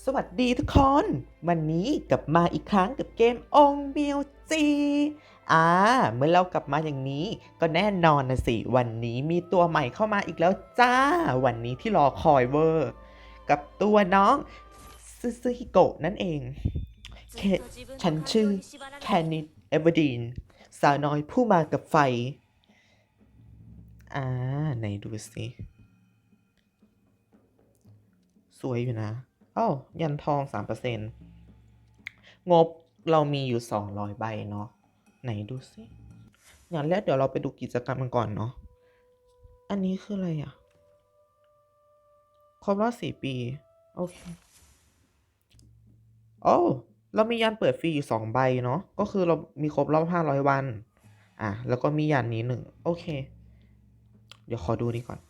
สวัสดีทุกคน วันนี้กลับมาอีกครั้งกับเกมองเมียวจีอ่าเมื่อเรากลับมาอย่างนี้ ก็แน่นอนนะสิ วันนี้มีตัวใหม่เข้ามาอีกแล้วจ้า วันนี้ที่รอคอยเวอร์ กับตัวน้องซึซึฮิโกะนั่นเองเคฉันชื่อแคนิดเอเวอร์ดีนสาวน้อยผู้มากับไฟ อ่าไหนดูสิ สวยอยู่นะ อ้าวยันทอง 3%งบเรามีอยู่ 200 ใบเนาะไหนดูสิอย่างแรกเดี๋ยวเราไปดูกิจกรรมกันก่อนเนาะอันนี้คืออะไรอะครบรอบสี่ปี โอเคโอ้เรามียันเปิดฟรีอยู่สองใบเนาะก็คือเรามีครบรอบห้าร้อยวัน อะ แล้วก็มียันนี้หนึ่งโอเค เดี๋ยวขอดูนี่ก่อน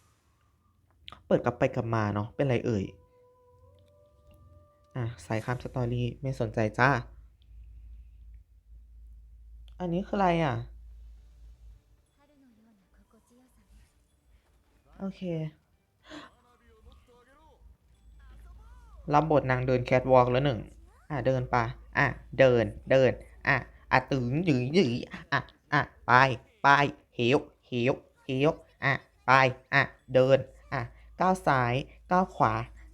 เปิดกลับไปกลับมาเนาะเป็นไรเอ่ย อะสายคำสตอรี่ไม่สนใจจ้า อันนี้คืออะไรอะ โอเค รับบทนางเดินแคทวอล์กแล้วหนึ่ง อะ เดินไปะอะ เดิน เดิน อะ อะตึงหยือหยืออะ อะ ไป ไป เหว เหว เหว อะ ไป อะ เดิน อะ ก้าวซ้าย ก้าวขวา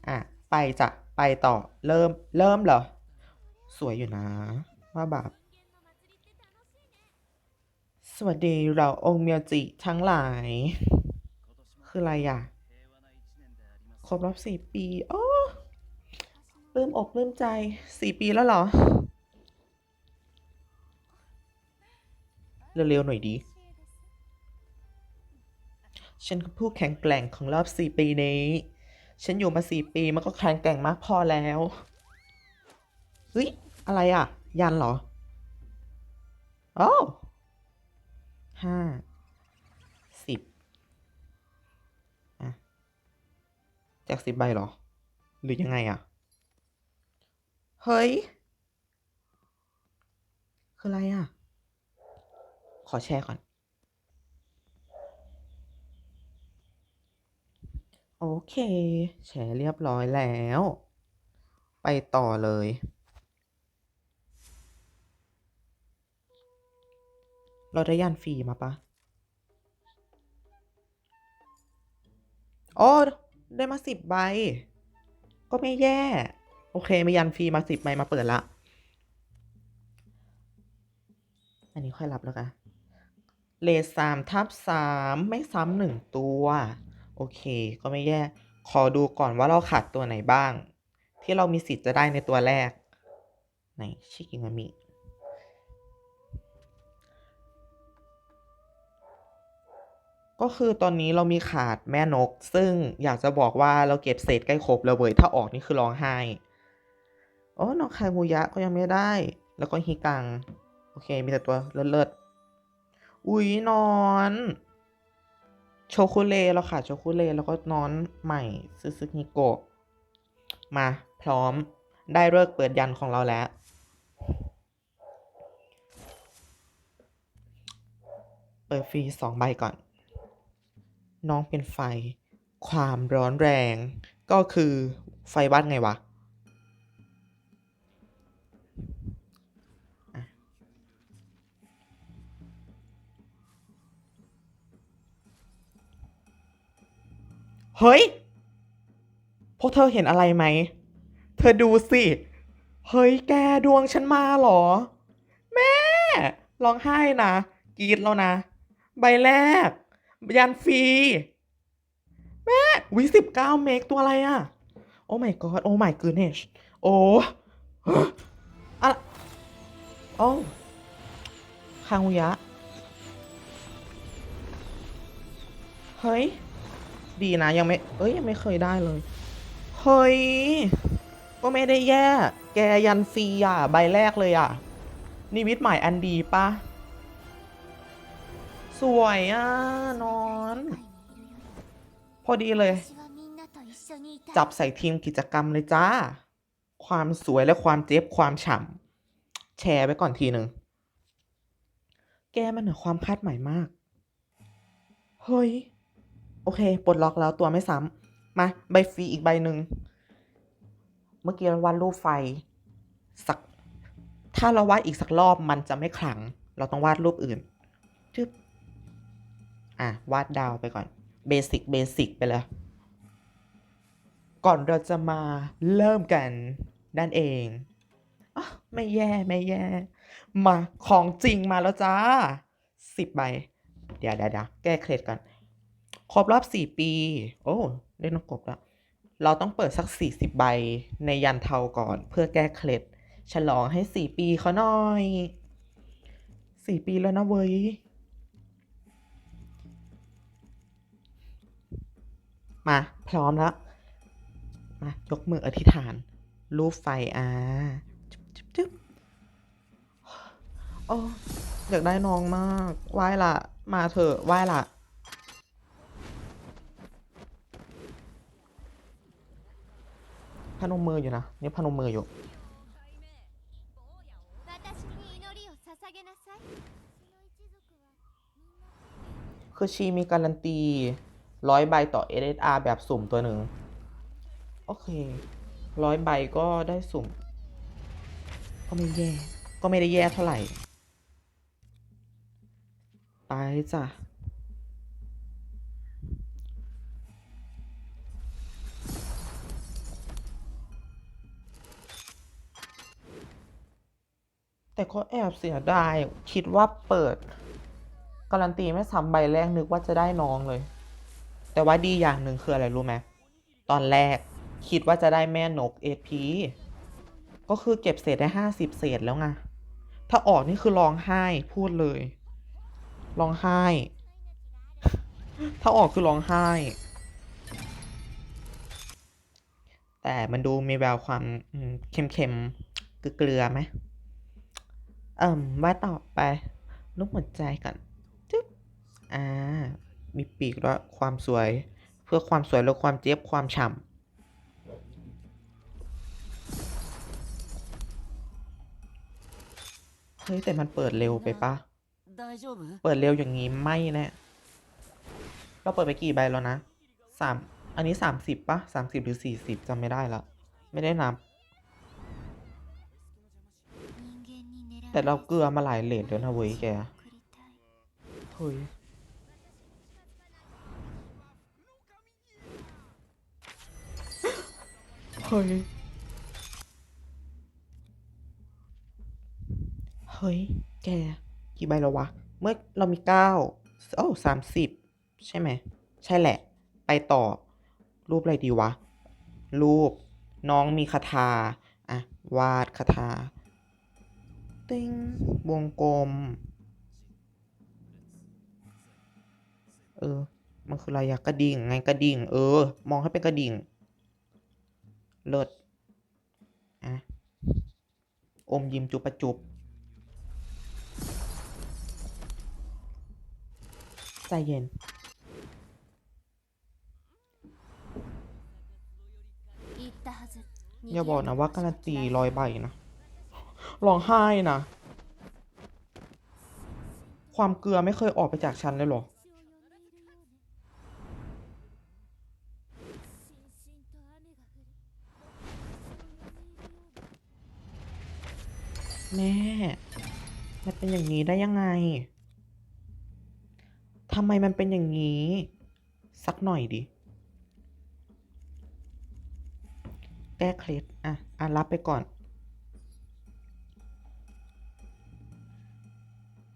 อะ ไปจ้ะ ไปต่อเริ่มเริ่มเหรอ สวยอยู่นะ ว่าแบบสวัสดีเราองค์เมียวจิทั้งหลาย คืออะไรอะ ครบรอบสี่ปีโอ้ปลื้มอกปลื้มใจสี่ปีแล้วเหรอ เร็วๆหน่อยดี ฉันคือผู้แข็งแกร่งของรอบสี่ปีนี้ ฉันอยู่มาสี่ปีมันก็แข็งแกร่งมากพอแล้วเฮ้ยอะไรอะ ยันเหรอโอ้ห้าสิบอะแจกสิบใบเหรอ หรือยังไงอะ เฮ้ย คืออะไรอะ ขอแชร์ก่อน โอเค แชร์เรียบร้อยแล้ว ไปต่อเลย เราได้ยันฟรีมาปะโอ้ได้มาสิบใบ ก็ไม่แย่ โอเคมียันฟรีมาสิบใบมาเปิดละ อันนี้ค่อยรับแล้วกันเลทสามทับสามไม่ซ้ำหนึ่งตัว โอเค ก็ไม่แย่ ขอดูก่อนว่าเราขาดตัวไหนบ้าง ที่เรามีสิทธิ์จะได้ในตัวแรก ไหน ชิกิงามิก็คือตอนนี้เรามีขาดแม่นก ซึ่งอยากจะบอกว่าเราเก็บเศษใกล้ครบแล้วเว้ยถ้าออกนี่คือร้องไห้โอ้นอกคายมูยะก็ยังไม่ได้ แล้วก็ฮิกัง โอเค มีแต่ตัวเลิศๆ อุ๊ยนอน โชคุเลเราขาดโชคุเลแล้วก็นอนใหม่ซึซึฮิโกะมาพร้อมได้เลิกเปิดยันของเราแล้ว เปิดฟรีสองใบก่อน น้องเป็นไฟ ความร้อนแรง ก็คือไฟบ้านไงวะ เฮ้ย พวกเธอเห็นอะไรไหม เธอดูสิ เฮ้ยแกดวงฉันมาเหรอ แม่ร้องไห้นะกรีดแล้วนะ ใบแรก ยันฟรี แม่วิสิบเก้าเมกตัวอะไรอะโอ้ my god โอ้ my goodness โอ้อะโอ้คางุยะ เฮ้ย ดีนะยังไม่ เอ้ยยังไม่เคยได้เลย เฮ้ย ก็ไม่ได้แย่ แกยันฟรีอะ ใบแรกเลยอะ นิมิตหมายอันดีปะสวยอะ นอน พอดีเลย จับใส่ทีมกิจกรรมเลยจ้า ความสวยและความเจ็บความฉ่ำแชร์ไว้ก่อนทีหนึ่ง แกมันเหนือความคาดหมายมาก เฮ้ย อเค ปลดล็อกแล้วตัวไม่ซ้ำมา ใบฟรีอีกใบหนึ่ง เมื่อกี้เราวาดรูปไฟ สัก ถ้าเราวาดอีกสักรอบมันจะไม่ขลัง เราต้องวาดรูปอื่นจึ๊บอะ วาดดาวไปก่อน เบสิก เบสิกไปเลย ก่อนเราจะมาเริ่มกันนั่นเองอไม่แย่ ไม่แย่ มาของจริงมาแล้วจ้าสิบใบ เดี๋ยวเดี๋ยวเดี๋ยวแก้เคล็ดก่อน ครบรอบสี่ปี โอ้ได้นกกบแล้วเราต้องเปิดสักสี่สิบใบในยันเทาก่อนเพื่อแก้เคล็ดฉลองให้สี่ปีเขาหน่อยสี่ปีแล้วนะเว้ย มาพร้อมแล้ว มายกมืออธิษฐาน รูปไฟอ่าจุ๊บจุ๊บจุ๊บโอ้อยากได้น้องมากไหว้ละ มาเถอะไหว้ละ พนมมืออยู่นะเนี่ยพนมมืออยู่คือชีมีการันตีร้อยใบต่อ SSR แบบสุ่มตัวหนึ่ง โอเคร้อยใบก็ได้สุ่ม ก็ไม่แย่ ก็ไม่ได้แย่เท่าไหร่ตายจ้ะ แต่ก็แอบเสียดายคิดว่าเปิด การันตีไม่ซ้ำใบแรกนึกว่าจะได้น้องเลย แต่ว่าดีอย่างหนึ่งคืออะไรรู้ไหมตอนแรกคิดว่าจะได้แม่นก AP ก็คือเก็บเศษได้ห้าสิบเศษแล้วไงถ้าออกนี่คือร้องไห้พูดเลยร้องไห้ ถ้าออกคือร้องไห้ แต่มันดูมีแววความเค็มๆเกลือไหม เอ่มว่าต่อไปลูกหัวใจก่อนจึ๊บอ่า มีปีกแล้วความสวย เพื่อความสวยและความเจี๊ยบความฉ่ำเฮ้ย แต่มันเปิดเร็วไปปะ เปิดเร็วอย่างนี้ไม่แน่เราเปิดไปกี่ใบแล้วนะสามอันนี้สามสิบปะสามสิบหรือสี่สิบจำไม่ได้ละ ไม่ได้นับ แต่เราเกลือมาหลายเลทแล้วนะเว้ยแกเฮ้ยเฮ้ยเฮ้ย แก กี่ใบแล้ววะ เมื่อเรามีเก้าโอ้สามสิบใช่ไหม ใช่แหละ ไปต่อ รูปอะไรดีวะ รูป น้องมีคาถา อะ วาดคาถา ติงวงกลม เออ มันคืออะไรอะกระดิ่ง ไงกระดิ่ง เออ มองให้เป็นกระดิ่ง เลิศอะอมยิ้มจุบประจุบ ใจเย็น อย่าบอกนะว่าการันตีรอยใบนะ ร้องไห้นะ ความเกลือไม่เคยออกไปจากฉันเลยหรอ แม่ มันเป็นอย่างนี้ได้ยังไงทำไมมันเป็นอย่างนี้ สักหน่อยดิแก้เคล็ดอะ อะ รับไปก่อน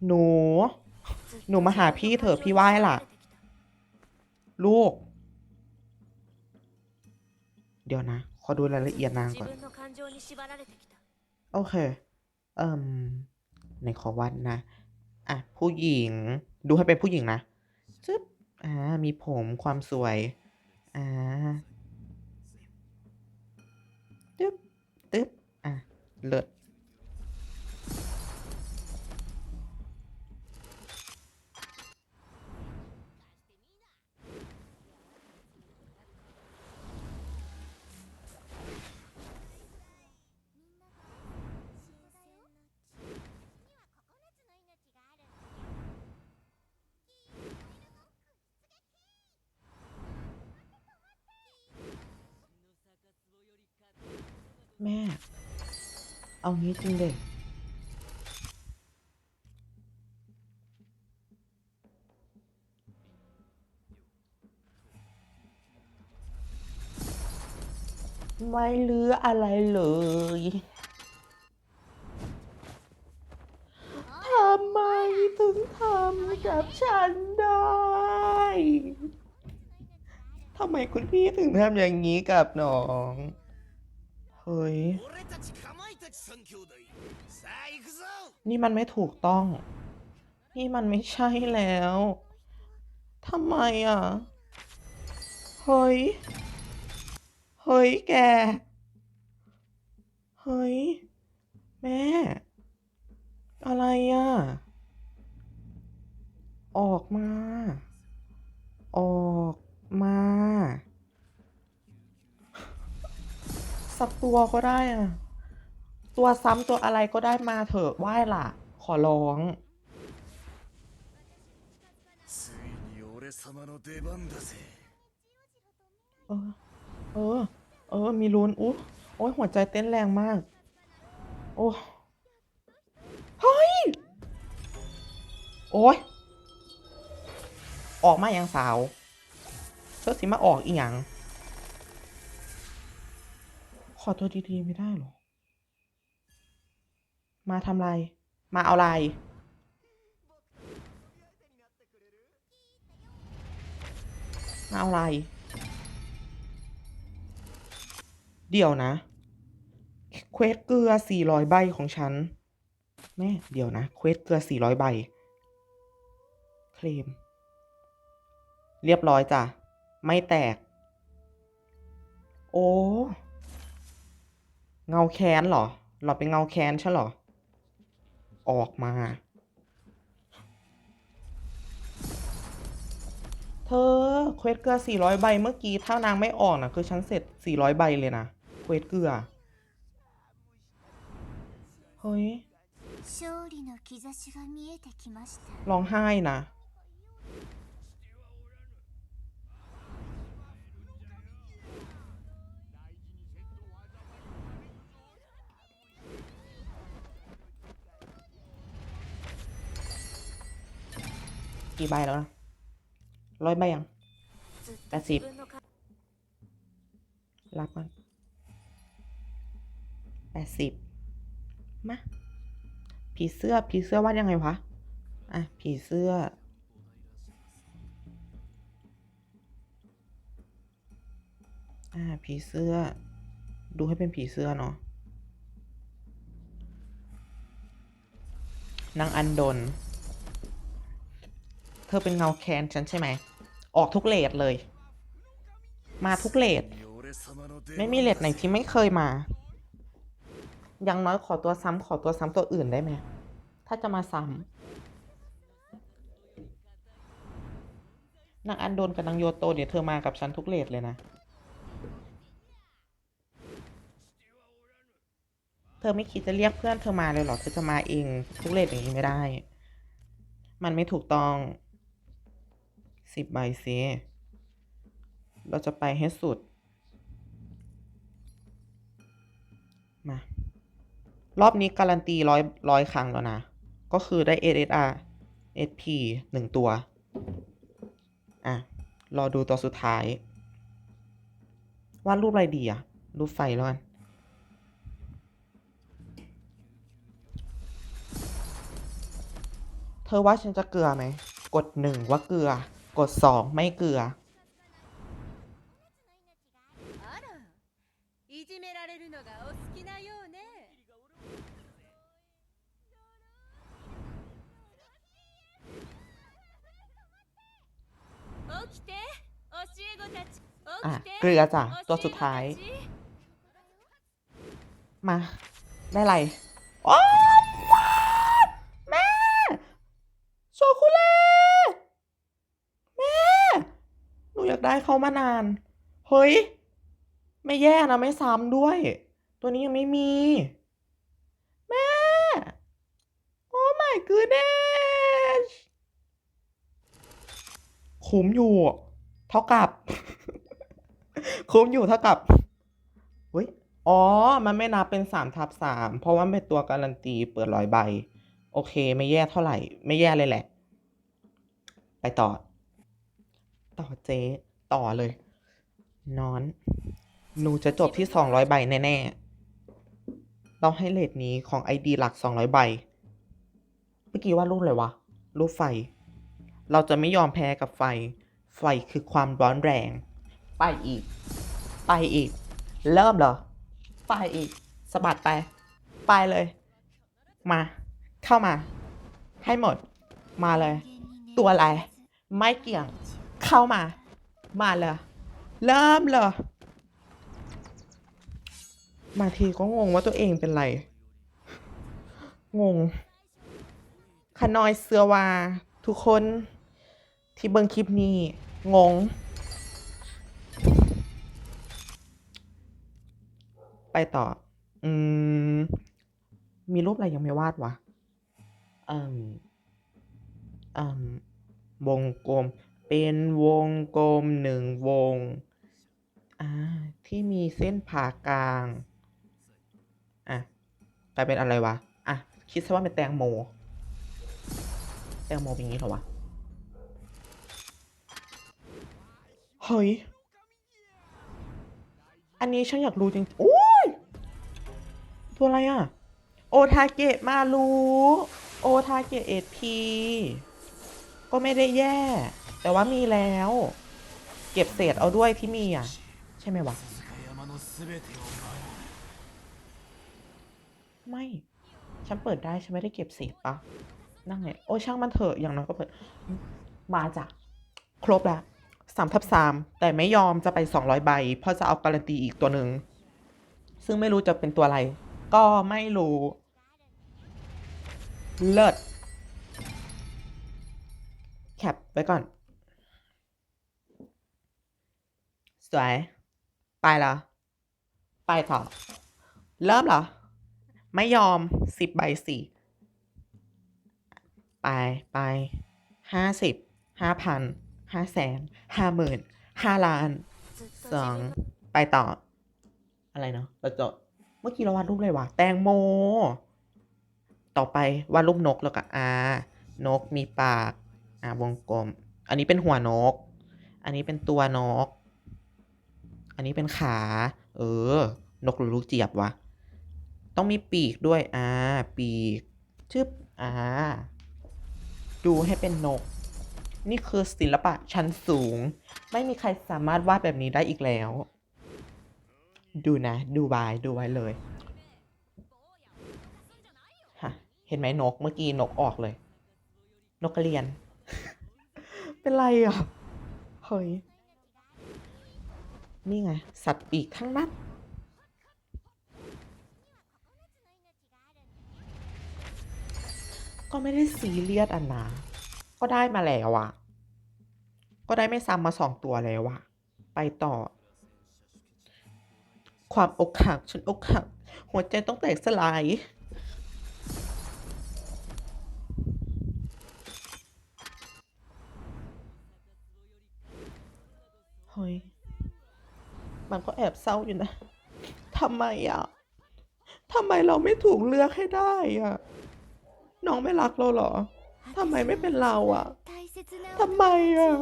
หนู หนูมาหาพี่เถอะพี่ไหว้ล่ะ ลูก เดี๋ยวนะ ขอดูรายละเอียดนางก่อน โอเค เอ่มในขอวัดนะ อะ ผู้หญิง ดูให้เป็นผู้หญิงนะจึ๊บ อ่า มีผมความสวย อ่าตึ๊บตึ๊บอะ เลิศ งี้จริงเด็ไม่เหลืออะไรเลยทำไมถึงทำกับฉันได้ทำไมคุณพี่ถึงทำอย่างนี้กับน้อง เฮ้ย นี่มันไม่ถูกต้อง นี่มันไม่ใช่แล้วทำไมอะ เฮ้ย เฮ้ยแก เฮ้ย แม่ อะไรอะ ออกมา ออกมาสักตัวก็ได้อะ ตัวซ้ำตัวอะไรก็ได้มาเถอะไหว้ล่ะ ขอร้องเออ เออ เออ มีลุ้นอุ๊โอ้ยหัวใจเต้นแรงมาก โอ้เฮ้ย โอ้ย ออกมาอย่างสาวเธอสิมาออกอีหยัง ขอตัวดีๆไม่ได้หรอ มาทำไรมาเอาอะไรมาเอาอะไรเดี๋ยวนะ เควสเกลือ400ใบของฉัน แม่ เดี๋ยวนะ เควสเกลือ400ใบ เคลม เรียบร้อยจ้ะ ไม่แตก โอ้ เงาแค้นเหรอเราเป็นเงาแค้นใช่เหรอ ออกมา เธอเควสเกลือ 400 ใบเมื่อกี้ ถ้านางไม่ออกนะคือฉันเสร็จ 400 ใบเลยนะเควสเกลือ เฮ้ยร้องไห้นะ กี่ใบแล้วนะร้อยใบยังแปดสิบรับมันแปดสิบมาผีเสื้อผีเสื้อวาดยังไงวะอะผีเสื้ออ่าผีเสื้อ ดูให้เป็นผีเสื้อเนาะนางอันดน ธอเป็นเงาแคนฉันใช่ไหม ออกทุกเลดเลย มาทุกเลดไม่มีเลดไหนที่ไม่เคยมายังน้อยขอตัวซ้ำขอตัวซ้ำตัวอื่นได้ไหม ถ้าจะมาซ้ำนางอันโดนกับนางโยโตเนี่ยเธอมากับฉันทุกเลดเลยนะ เธอไม่คิดจะเรียกเพื่อนเธอมาเลยเหรอ เธอจะมาเองทุกเลดอย่างนี้ไม่ได้ มันไม่ถูกต้อง สิบใบสิเราจะไปให้สุด มา รอบนี้การันตีร้อยร้อยครั้งแล้วนะ ก็คือได้ SSR SP หนึ่งตัว อะ รอดูตัวสุดท้าย วาดรูปอะไรดีอะรูปไฟแล้วกันเธอว่าฉันจะเกลือไหม กดหนึ่งว่าเกลือ กด 2 ไม่เกลืออะเกลือจ้ะ ตัวสุดท้าย มา ได้ไรโอ้ ได้เข้ามานาน เฮ้ย ไม่แย่นะไม่ซ้ำด้วย ตัวนี้ยังไม่มี แม่ โอ้ my goodness คุ้มอยู่ เท่ากับ คุ้มอยู่เท่ากับเฮ้ยอ๋อ มันไม่นับเป็นสามทับสามเพราะว่าเป็นตัวการันตีเปิดร้อยใบ โอเค ไม่แย่เท่าไหร่ ไม่แย่เลยแหละ ไปต่อ ต่อเจ๊ ต่อเลย นอน หนูจะจบที่สองร้อยใบแน่ๆ เราให้เลทนี้ของไอดีหลักสองร้อยใบ เมื่อกี้ว่ารูปอะไรวะ รูปไฟ เราจะไม่ยอมแพ้กับไฟ ไฟคือความร้อนแรง ไปอีก ไปอีก เริ่มเหรอ ไปอีกสะบัดไป ไปเลย มา เข้ามา ให้หมด มาเลย ตัวอะไร ไม่เกี่ยง เข้ามา มาเลยเริ่มเลยบางทีก็งงว่าตัวเองเป็นไร งงขนอยเสือวา ทุกคนที่เบิ่งคลิปนี้ งง ไปต่อ อืม มีรูปอะไรยังไม่วาดวะอืมอืมวงกลม เป็นวงกลมหนึ่งวง ที่มีเส้นผ่ากลาง อะกลายเป็นอะไรวะ อะ คิดซะว่าเป็นแตงโม แตงโมเป็นอย่างนี้เหรอวะ เฮ้ย อันนี้ฉันอยากรู้จริงโอ้ย ตัวอะไรอะ โอทาเกะมารู้ โอทาเกะเอพีก็ไม่ได้แย่ แต่ว่ามีแล้ว เก็บเศษเอาด้วยที่มีอะ ใช่ไหมวะ ไม่ ฉันเปิดได้ ฉันไม่ได้เก็บเศษปะนั่งไง โอ้ช่างมันเถอะ อย่างน้อยก็เปิด มาจ้ะ ครบแล้วสามทับสามแต่ไม่ยอมจะไปสองร้อยใบ เพราะจะเอาการันตีอีกตัวหนึ่ง ซึ่งไม่รู้จะเป็นตัวอะไร ก็ไม่รู้ เลิศแคปไว้ก่อน สวย ไปแล้วไปต่อ เริ่มเหรอ ไม่ยอมสิบใบสี่ไปไปห้าสิบห้าพันห้าแสนห้าหมื่นห้าล้านสองไปต่อ อะไรเนาะเราจดเมื่อกี้เราวาดรูปอะไรวะแตงโม ต่อไปวาดรูปนกแล้วก็อ่านกมีปาก อ่าวงกลม อันนี้เป็นหัวนก อันนี้เป็นตัวนก นนี้เป็นขา เออ นกหรือลูกเจี๊ยบวะ ต้องมีปีกด้วย อ่า ปีก ชึบ อ่า ดูให้เป็นนก นี่คือศิลปะชั้นสูง ไม่มีใครสามารถวาดแบบนี้ได้อีกแล้ว ดูนะ ดูไว้ดูไว้เลยฮะเห็นไหมนก เมื่อกี้นกออกเลย นกกระเรียน เป็นไรอะ เฮ้ย นี่ไง สัตว์ปีกทั้งนั้น ก็ไม่ได้ซีเรียสอันนะก็ได้มาแล้วอะก็ได้ไม่ซ้ำมาสองตัวแล้วอะไปต่อ ความอกหักฉันอกหัก หัวใจต้องแตกสลายเฮ้ย มันก็แอบเศร้าอยู่นะทำไมอะทำไมเราไม่ถูกเลือกให้ได้อะ น้องไม่รักเราเหรอทำไมไม่เป็นเราอะทำไมอะ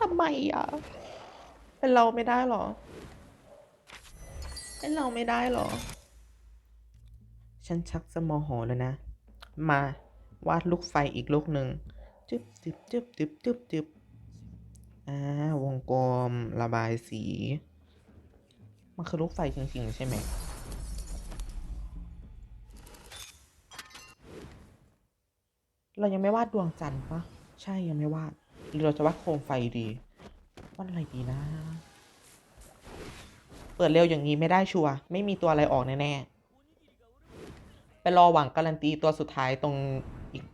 ทำไมอะ เป็นเราไม่ได้หรอ เป็นเราไม่ได้หรอ ฉันชักสมอหอแล้วนะ มาวาดลูกไฟอีกลูกหนึ่งจึ๊บจึ๊บจึ๊บจึ๊บจึ๊บจึ๊บ อ่าวงกลมระบายสี มันคือลูกไฟจริงๆ ใช่ไหมเรายังไม่วาดดวงจันทร์ปะใช่ยังไม่วาดหรือเราจะวาดโคมไฟดีวาดอะไรดีนะ เปิดเร็วอย่างนี้ไม่ได้ชัวร์ไม่มีตัวอะไรออกแน่ๆไปรอหวังการันตีตัวสุดท้ายตรงอีก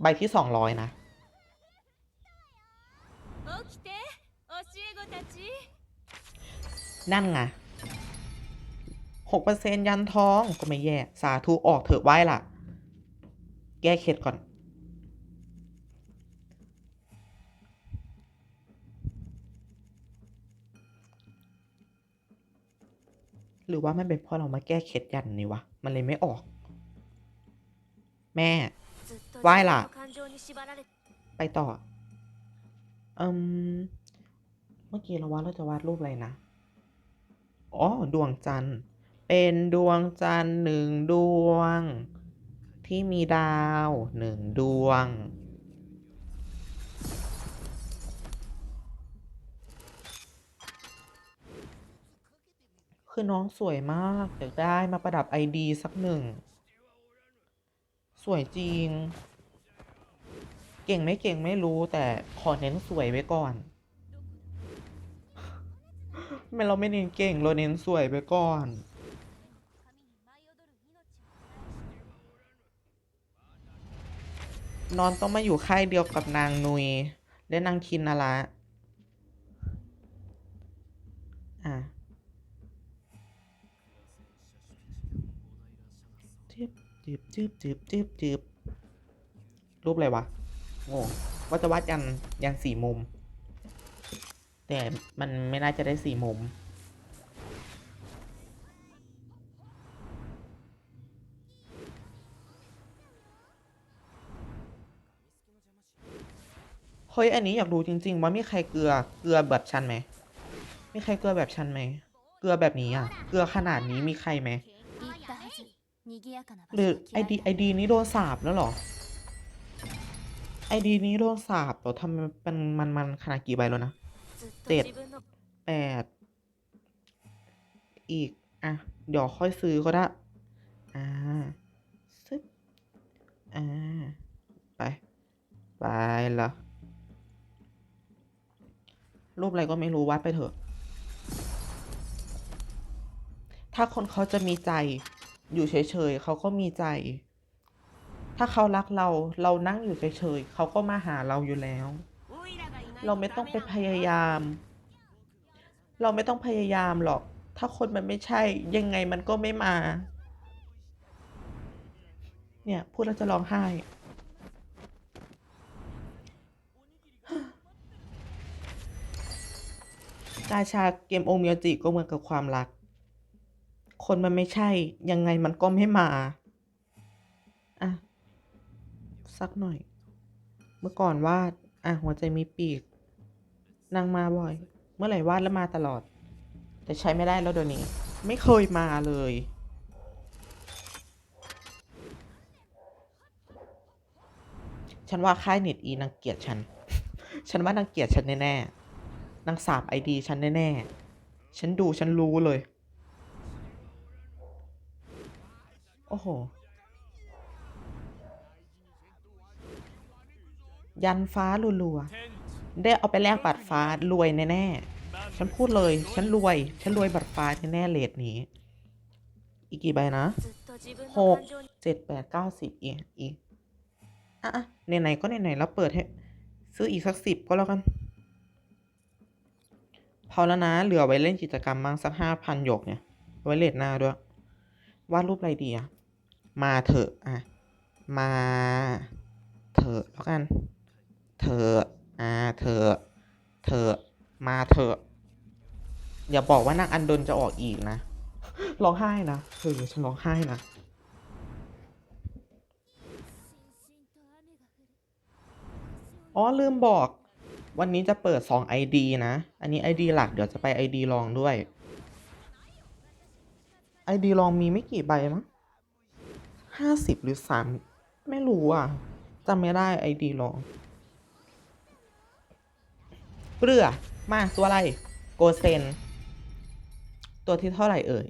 ใบที่สองร้อยนะ นั่นไงหกเปอร์เซ็นยันท้องก็ไม่แย่ สาธุออกเถอะไว้ล่ะ แก้เข็ดก่อน หรือว่ามันเป็นเพราะเรามาแก้เข็ดยันนี่วะ มันเลยไม่ออก แม่ไหว้ล่ะ ไปต่ออืมเมื่อกี้เราว่ดเราจะวาดรูปอะไรนะ อ๋อ ดวงจันทร์ เป็นดวงจันทร์หนึ่งดวง ที่มีดาวหนึ่งดวง คือน้องสวยมากอยากได้มาประดับไอดีสักหนึ่ง สวยจริง เก่งไม่เก่งไม่รู้แต่ขอเน้นสวยไว้ก่อน ไม่เราไม่เน้นเก่งเราเน้นสวยไว้ก่อน นอนต้องมาอยู่ค่ายเดียวกับนางนุย และนางคินนาระอะจืบจืบจืบจืบจืบจืบรูปอะไรวะโง่ว่าจะวาดยันยันสี่มุม แต่มันไม่น่าจะได้สี่มุม เฮ้ย อันนี้อยากรู้จริง ๆ ว่ามีใครเกลือ เกลือแบบชันไหม มีใครเกลือแบบชันไหม เกลือแบบนี้อะ เกลือขนาดนี้มีใครไหมหรือไอดีไอดีนี้โดนสาบแล้วหรอ ไอดีนี้โดนสาบหรอทำมันมันมันขนาดกี่ใบแล้วนะ เจ็ดแปดอีก อะ เดี๋ยวค่อยซื้อก็ได้ อ่าซึบอ่า ไป ไปละรูปอะไรก็ไม่รู้วัดไปเถอะ ถ้าคนเขาจะมีใจ อยู่เฉยๆเขาก็มีใจ ถ้าเขารักเรา เรานั่งอยู่เฉยๆเขาก็มาหาเราอยู่แล้ว เราไม่ต้องไปพยายาม เราไม่ต้องพยายามหรอก ถ้าคนมันไม่ใช่ ยังไงมันก็ไม่มา เนี่ยพูดแล้วจะร้องไห้ราชาเกมโอเมียจิก็เหมือนกับความรัก คนมันไม่ใช่ ยังไงมันก็ไม่มา อะ สักหน่อย เมื่อก่อนวาดอะหัวใจมีปีก นางมาบ่อย เมื่อไหร่วาดแล้วมาตลอด แต่ใช้ไม่ได้แล้วเดี๋ยวนี้ ไม่เคยมาเลย ฉันว่าค่ายเน็ตอีนางเกลียดฉัน ฉันว่านางเกลียดฉันแน่ๆนางสาบไอดีฉันแน่ๆ ฉันดูฉันรู้เลย โอ้โห ยันฟ้ารัวๆ ได้เอาไปแลกบัตรฟ้ารวยแน่ๆ ฉันพูดเลย ฉันรวย ฉันรวยบัตรฟ้าแน่เลทนี้ อีกกี่ใบนะหกเจ็ดแปดเก้าสิบอีกอีกอะไหนๆก็ไหนๆแล้วเปิดให้ ซื้ออีกสักสิบก็แล้วกันพอแล้วนะ เหลือไว้เล่นกิจกรรมบ้างสักห้าพันหยกเนี่ย ไว้เลทหน้าด้วย วาดรูปอะไรดีอะมาเถอะ อะ มา เถอะแล้วกัน เถอะ อ่าเถอเถอมาเถออย่าบอกว่านางอันดนจะออกอีกนะ ร้องไห้นะเออฉันร้องไห้นะอ๋อลืมบอก วันนี้จะเปิด 2 ID นะ อันนี้ ID หลักเดี๋ยวจะไป ID รองด้วย ID รองมีไม่กี่ใบมั้งห้าสิบหรือสามไม่รู้อะจำไม่ได้ ID รอง เปลือมาตัวอะไร โกเซน ตัวที่เท่าไหร่เอ่ย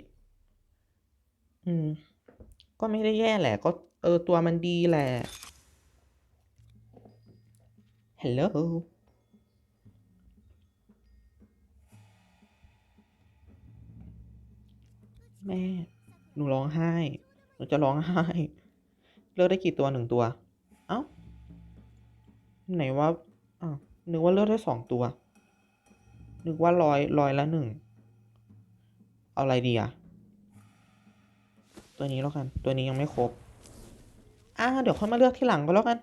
อืม ก็ไม่ได้แย่แหละ ก็เออตัวมันดีแหละ ฮัลโหลแม่ หนูร้องไห้ หนูจะร้องไห้ เลือกได้กี่ตัวหนึ่งตัว เอ้า ไหนว่าอ่าว นึกว่าเลือกได้สองตัว นึกว่าร้อยร้อยละหนึ่ง เอาอะไรดีอะตัวนี้แล้วกัน ตัวนี้ยังไม่ครบ อ่าเดี๋ยวค่อยมาเลือกที่หลังก็แล้วกัน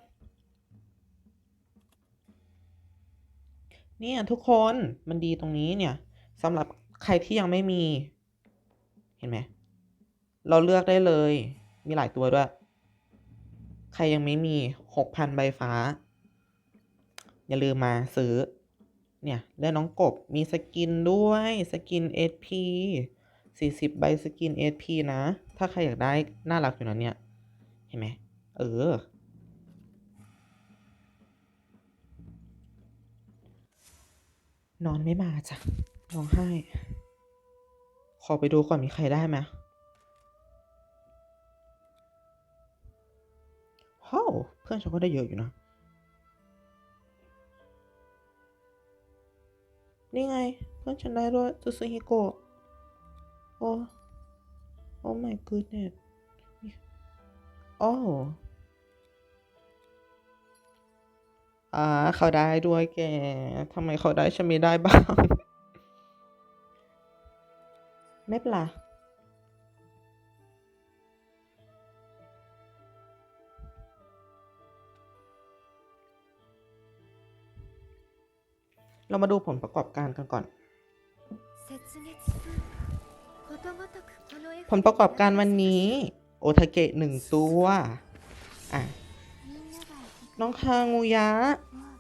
เนี่ยทุกคนมันดีตรงนี้เนี่ยสำหรับใครที่ยังไม่มี เห็นไหม เราเลือกได้เลย มีหลายตัวด้วย ใครยังไม่มีหกพันใบฟ้า อย่าลืมมาซื้อ เนี่ยได้น้องกบมีสกินด้วยสกิน SP 40 ใบสกิน SP นะ ถ้าใครอยากได้น่ารักอยู่นะเนี่ย เห็นไหมเออ นอนไม่มาจ้ะร้องไห้ ขอไปดูก่อนมีใครได้ไหมโฮ้เพื่อนฉันก็ได้เยอะอยู่นะ นี่ไง เพื่อนฉันได้ด้วยซูซูฮิโกะโอ้โอ้ my goodness โอ้อ่าเขาได้ด้วยแกทำไมเขาได้ฉันไม่ได้บ้าง ไม่เป็นไร เรามาดูผลประกอบการกันก่อน ผลประกอบการวันนี้ โอทาเกะหนึ่งตัวอะน้องคางูยะ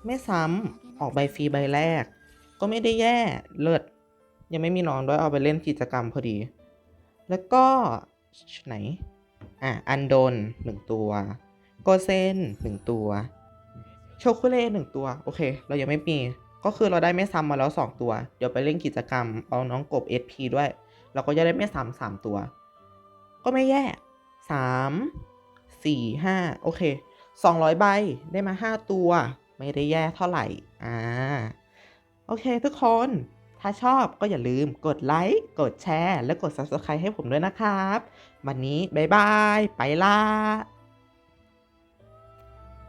ไม่ซ้ำออกใบฟรีใบแรก ก็ไม่ได้แย่เลิศยังไม่มีน้องด้วยเอาไปเล่นกิจกรรมพอดี แล้วก็ไหน อะ อันโดนหนึ่งตัว โกเซนหนึ่งตัว โชคุเล่หนึ่งตัว โอเค เรายังไม่มี ก็คือเราได้ไม่ซ้ำมาแล้วสองตัว เดี๋ยวไปเล่นกิจกรรม เอาน้องกบ SP ด้วย เราก็จะได้ไม่ซ้ำสามตัว ก็ไม่แย่สามสี่ห้าโอเคสองร้อยใบได้มาห้าตัว ไม่ได้แย่เท่าไหร่ อ่า โอเคทุกคน ถ้าชอบก็อย่าลืมกดไลค์ กดแชร์ และกด Subscribe ให้ผมด้วยนะครับ วันนี้ บ๊ายบาย ไปละ